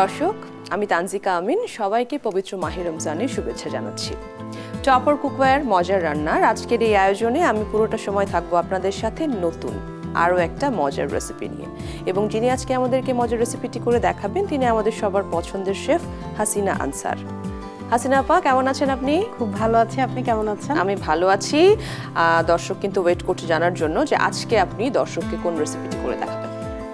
দর্শক আমি তানজিকা আমিন সবাইকে পবিত্র মাহির রমজানের শুভেচ্ছা জানাচ্ছি। টপার কুকওয়্যার মজার রান্নার আজকের এই আয়োজনে আমি পুরোটা সময় থাকব আপনাদের সাথে নতুন আরও একটা মজার রেসিপি নিয়ে। এবং যিনি আজকে আমাদেরকে মজার রেসিপিটি করে দেখাবেন তিনি আমাদের সবার পছন্দের শেফ হাসিনা আনসার। হাসিনা আপা কেমন আছেন আপনি? খুব ভালো আছি আপনি কেমন আছেন? আমি ভালো আছি। দর্শক কিন্তু ওয়েট করছে জানার জন্য যে আজকে আপনি দর্শককে কোন রেসিপিটি করে দেখাবেন?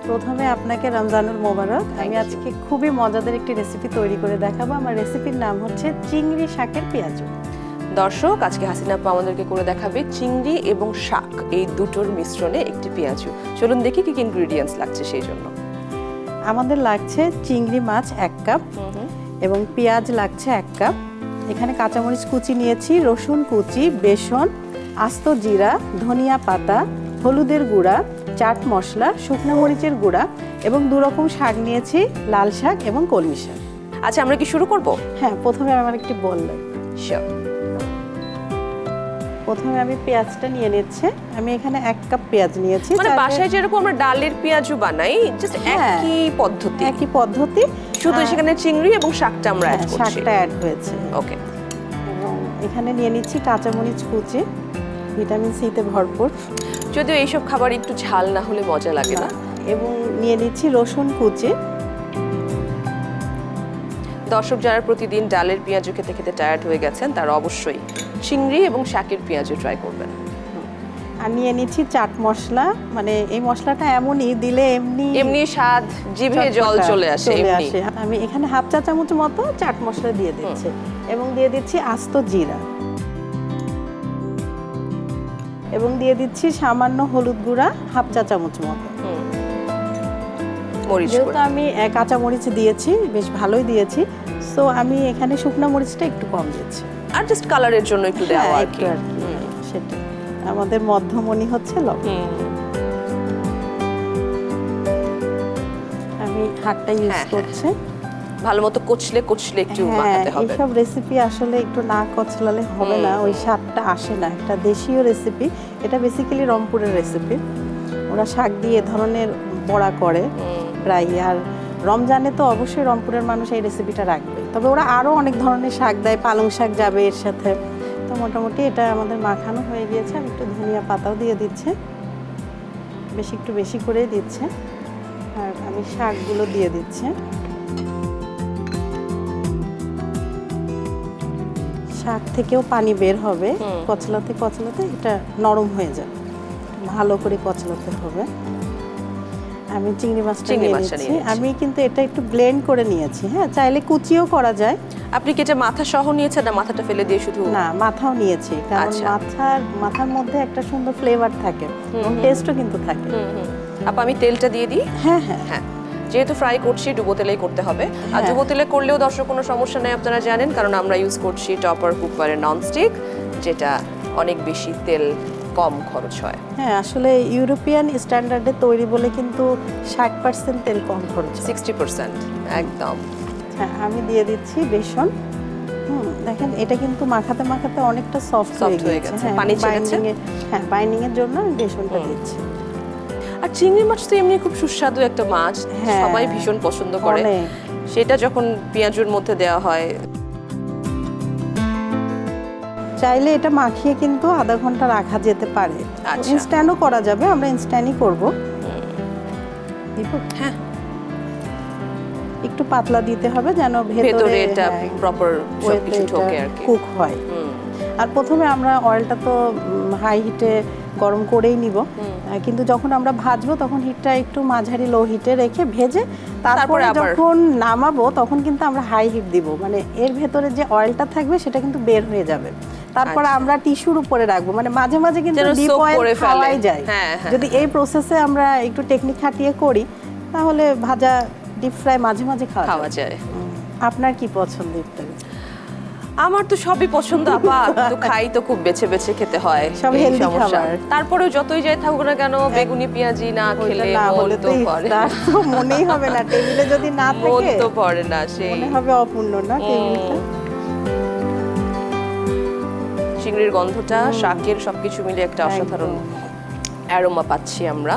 প্রথমে আপনাকে রমজানুল মোবারক। আমি আজকে খুবই মজাদার একটি রেসিপি তৈরি করে দেখাবো। আমার রেসিপির নাম হচ্ছে চিংড়ি শাকের পেঁয়াজু। দর্শক আজকে হাসিনা আপা আমাদেরকে করে দেখাবে চিংড়ি এবং শাক এই দুটোর মিশ্রণে একটি পেঁয়াজু। চলুন দেখি কি কি ইনগ্রেডিয়েন্টস লাগছে সেই জন্য। আমাদের লাগছে চিংড়ি মাছ এক কাপ এবং পেঁয়াজ লাগছে এক কাপ। এখানে কাঁচামরিচ কুচি নিয়েছি রসুন কুচি বেসন আস্ত জিরা ধনিয়া পাতা হলুদের গুঁড়া চাট মশলা শুকনো মরিচের গুঁড়া এবং দু রকম শাক নিয়েছি লাল শাক এবং কলমি শাক। আচ্ছা আমরা কি শুরু করব? হ্যাঁ প্রথমে আমার একটি বল লাগবে। প্রথমে আমি পেঁয়াজটা নিয়ে নিচ্ছে। আমি এখানে এক কাপ পেঁয়াজ নিয়েছি। মানে বাসায় যেরকম আমরা ডালের পেঁয়াজও বানাই জাস্ট হ্যাঁ। একই পদ্ধতি। একই পদ্ধতি। শুধু সেখানে চিংড়ি এবং শাকটা আমরা হ্যাঁ, অ্যাড করছি। শাকটা অ্যাড হয়েছে। ওকে এবং এখানে নিয়ে নিচ্ছি কাঁচামরিচ কুচি ভিটামিন সিতে ভরপুর। যদিও এইসব খাবার একটু ঝাল না হলে মজা লাগে না। এবং নিয়ে নিচ্ছি রসুন কুচি। দর্শক যারা প্রতিদিন ডালের পেঁয়াজু খেতে খেতে টায়ার্ড হয়ে গেছেন তারা অবশ্যই চিংড়ি এবং শাকের পেঁয়াজু ট্রাই করবেন। আর নিয়ে নিচ্ছি চাট মশলা। মানে এই মশলাটা এমনই দিলে এমনি এমনি স্বাদ জিভে জল চলে আসে আসে। আমি এখানে হাফ চা চামচ মতো চাট মশলা দিয়ে দিচ্ছি। এবং দিয়ে দিচ্ছি আস্ত জিরা। এবং দিয়ে দিচ্ছি সামান্য হলুদ গুঁড়া হাফ চা চামচ মতো। যেহেতু আমি কাঁচা মরিচ দিয়েছি বেশ ভালোই দিয়েছি। সো আমি এখানে শুকনো মরিচটা একটু কম দিয়েছি আর জাস্ট কালারের জন্য একটু দেওয়া হ্যাঁ, আর কি। সেটা আমাদের মধ্যমণি হচ্ছে লবণ। আমি হাতটা ইউজ হ্যাঁ, হ্যাঁ। করছি। ভালো মতো কচলে কচলে একটু হ্যাঁ মাখাতে হবে। এইসব রেসিপি আসলে একটু না কচলালে হবে না ওই স্বাদটা আসে না। একটা দেশীয় রেসিপি এটা বেসিক্যালি রংপুরের রেসিপি ওরা শাক দিয়ে এ ধরনের বড়া করে। প্রায় আর রমজানে তো অবশ্যই রংপুরের মানুষ এই রেসিপিটা রাখবে। তবে ওরা আরও অনেক ধরনের শাক দেয় পালং শাক যাবে এর সাথে। তো মোটামুটি এটা আমাদের মাখানো হয়ে গিয়েছে আমি একটু ধনিয়া পাতাও দিয়ে দিচ্ছে। বেশি একটু বেশি করে দিচ্ছে। আর আমি শাকগুলো দিয়ে দিচ্ছি। শাক থেকেও পানি বের হবে। কচলাতে কচলাতে এটা নরম হয়ে যাবে। ভালো করে কচলাতে হবে। আমি চিংড়ি মাছটা চিংড়ি নিয়ে মাছটা নিচ্ছি। আমি কিন্তু এটা একটু ব্লেন্ড করে নিয়েছি হ্যাঁ? চাইলে কুচিও করা যায়। আপনি কি এটা মাথা সহ নিয়েছেন না মাথাটা ফেলে দিয়ে শুধু? না মাথাও নিয়েছি। কারণ আচ্ছা। মাথার মাথার মধ্যে একটা সুন্দর ফ্লেভার থাকে টেস্টও কিন্তু থাকে। আপা আমি তেলটা দিয়ে দিই? হ্যাঁ হ্যাঁ। হ্যাঁ। যেহেতু ফ্রাই করছি ডুবো তেলেই করতে হবে। আর হ্যাঁ। ডুবো তেলে করলেও দর্শক কোনো সমস্যা নেই আপনারা জানেন কারণ আমরা ইউজ করছি টপার কুকারের ননস্টিক যেটা অনেক বেশি তেল কম খরচ হয়। হ্যাঁ আসলে ইউরোপিয়ান স্ট্যান্ডার্ডে তৈরি বলে কিন্তু ষাট পার্সেন্ট তেল কম খরচ। সিক্সটি পার্সেন্ট একদম। হ্যাঁ আমি দিয়ে দিচ্ছি বেসন। দেখেন এটা কিন্তু মাখাতে মাখাতে অনেকটা সফট হয়ে গেছে। হ্যাঁ পানি বাইন্ডিং এর হ্যাঁ এর জন্য আমি বেসনটা দিচ্ছি। আর চিংড়ি মাছ তো এমনি খুব সুস্বাদু একটা মাছ হ্যাঁ। সবাই ভীষণ পছন্দ করে। সেটা যখন পেঁয়াজুর মধ্যে দেওয়া হয়। চাইলে এটা মাখিয়ে কিন্তু আধা ঘণ্টা রাখা যেতে পারে। আচ্ছা। ইনস্ট্যান্টও করা যাবে আমরা ইনস্ট্যান্টই করব। হ্যাঁ। একটু পাতলা দিতে হবে যেন ভেতরে ভেতরে এটা প্রপার সবকিছু ঢোকে আর কি। কুক হয়। আর প্রথমে আমরা অয়েলটা তো হাই হিটে গরম করেই নিব। কিন্তু যখন আমরা ভাজবো তখন হিটটা একটু মাঝারি লো হিটে রেখে ভেজে তারপরে যখন নামাবো তখন কিন্তু আমরা হাই হিট দিব। মানে এর ভেতরে যে অয়েলটা থাকবে সেটা কিন্তু বের হয়ে যাবে। তারপর আচ্ছা। আমরা টিস্যুর উপরে রাখব। মানে মাঝে মাঝে কিন্তু ডিপ অয়েল। খাওয়াই যায়। হ্যাঁ, হ্যাঁ, যদি এই প্রসেসে আমরা একটু টেকনিক খাটিয়ে করি তাহলে ভাজা ডিপ ফ্রাই মাঝে মাঝে খাওয়া যায়। আপনার কি পছন্দ ইফতারে আমার তো সবই পছন্দ আপা। তো খাই তো খুব বেছে বেছে খেতে হয় সব সমস্যা। খাবার। তারপরেও যতই যাই থাকুক না কেন বেগুনি পেঁয়াজি না খেলে মন তো পড়ে মনেই হবে না। টেবিলে যদি না মন থাকে তো পড়ে না সেই। মনে হবে অপূর্ণ না টেবিলটা? চিংড়ির গন্ধটা শাকের সবকিছু মিলে একটা অসাধারণ অ্যারোমা পাচ্ছি আমরা।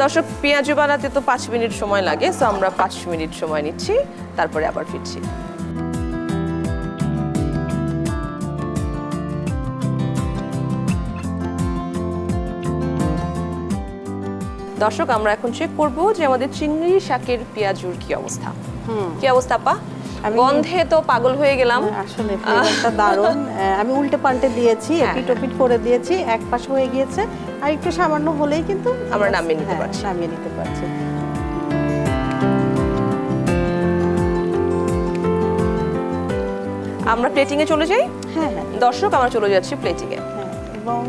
দর্শক পেঁয়াজু বানাতে তো পাঁচ মিনিট সময় লাগে সো আমরা পাঁচ মিনিট সময় নিচ্ছি। তারপরে আবার ফিরছি। দর্শক আমরা এখন চেক করব যে আমাদের চিংড়ি শাকের পেঁয়াজুর কি অবস্থা। কি অবস্থা পা গন্ধে তো পাগল হয়ে গেলাম। আসলে ফ্লেভারটা দারুণ। আমি উল্টে পাল্টে দিয়েছি হ্যাঁ, এপিট ওপিট করে দিয়েছি এক পাশ হয়ে গিয়েছে। আর একটু সামান্য হলেই কিন্তু আমরা নামিয়ে নিতে হ্যাঁ, পারছি। নামিয়ে নিতে পারছি। আমরা প্লেটিং এ চলে যাই? হ্যাঁ হ্যাঁ। দর্শক আমরা চলে যাচ্ছি প্লেটিং এ হ্যাঁ এবং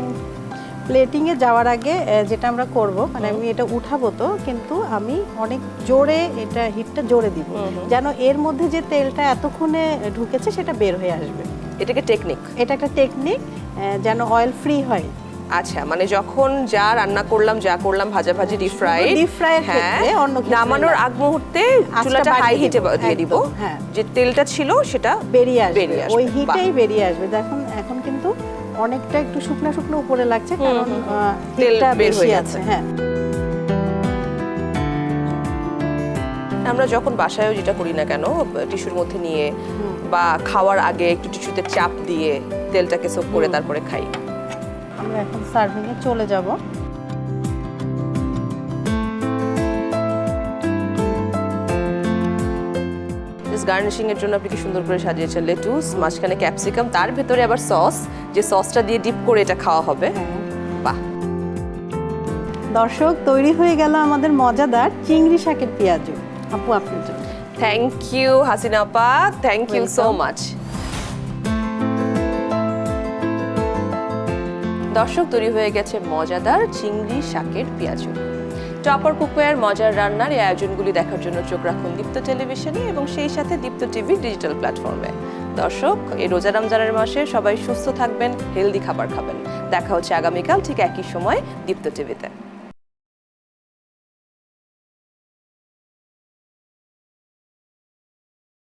প্লেটিং এ যাওয়ার আগে যেটা আমরা করব মানে আমি এটা উঠাবো তো কিন্তু আমি অনেক জোরে এটা হিটটা জোরে দিব যেন এর মধ্যে যে তেলটা এতক্ষণে ঢুকেছে সেটা বের হয়ে আসবে। এটাকে টেকনিক এটা একটা টেকনিক যেন অয়েল ফ্রি হয়। আচ্ছা মানে যখন যা রান্না করলাম যা করলাম ভাজা ভাজি ডিপ ফ্রাই deep ফ্রাই হ্যাঁ অন্য নামানোর আগ মুহূর্তে চুলাটা হাই হিটে দিয়ে দিব। হ্যাঁ। যে তেলটা ছিল সেটা বেরিয়ে আসবে। ওই হিটেই বেরিয়ে আসবে। দেখুন অনেকটা একটু শুকনো শুকনো উপরে লাগছে কারণ তেলটা বেশি আছে হ্যাঁ। আমরা যখন বাসায়ও যেটা করি না কেন টিস্যুর মধ্যে নিয়ে বা খাওয়ার আগে একটু টিস্যুতে চাপ দিয়ে তেলটাকে সোপ করে তারপরে খাই। আমরা এখন সার্ভিংয়ে চলে যাব। গার্নিশিং এর জন্য আপনি কি সুন্দর করে সাজিয়েছেন? লেটুস মাঝখানে ক্যাপসিকাম তার ভেতরে আবার সস। যে সসটা দিয়ে ডিপ করে এটা খাওয়া হবে। বাহ। দর্শক তৈরি হয়ে গেল আমাদের মজাদার চিংড়ি শাকের পেঁয়াজু। আপু আপনার জন্য। থ্যাংক ইউ হাসিনা আপা। থ্যাংক ইউ সো মাচ দর্শক তৈরি হয়ে গেছে মজাদার চিংড়ি শাকের পেঁয়াজু। টপার কুকওয়্যার মজার রান্নার এই আয়োজনগুলি দেখার জন্য চোখ রাখুন দীপ্ত টেলিভিশনে এবং সেই সাথে দীপ্ত টিভি ডিজিটাল প্ল্যাটফর্মে। দর্শক, এই রোজা রমজানের মাসে সবাই সুস্থ থাকবেন, হেলদি খাবার খাবেন। দেখা হচ্ছে আগামীকাল ঠিক একই সময় দীপ্ত টিভিতে।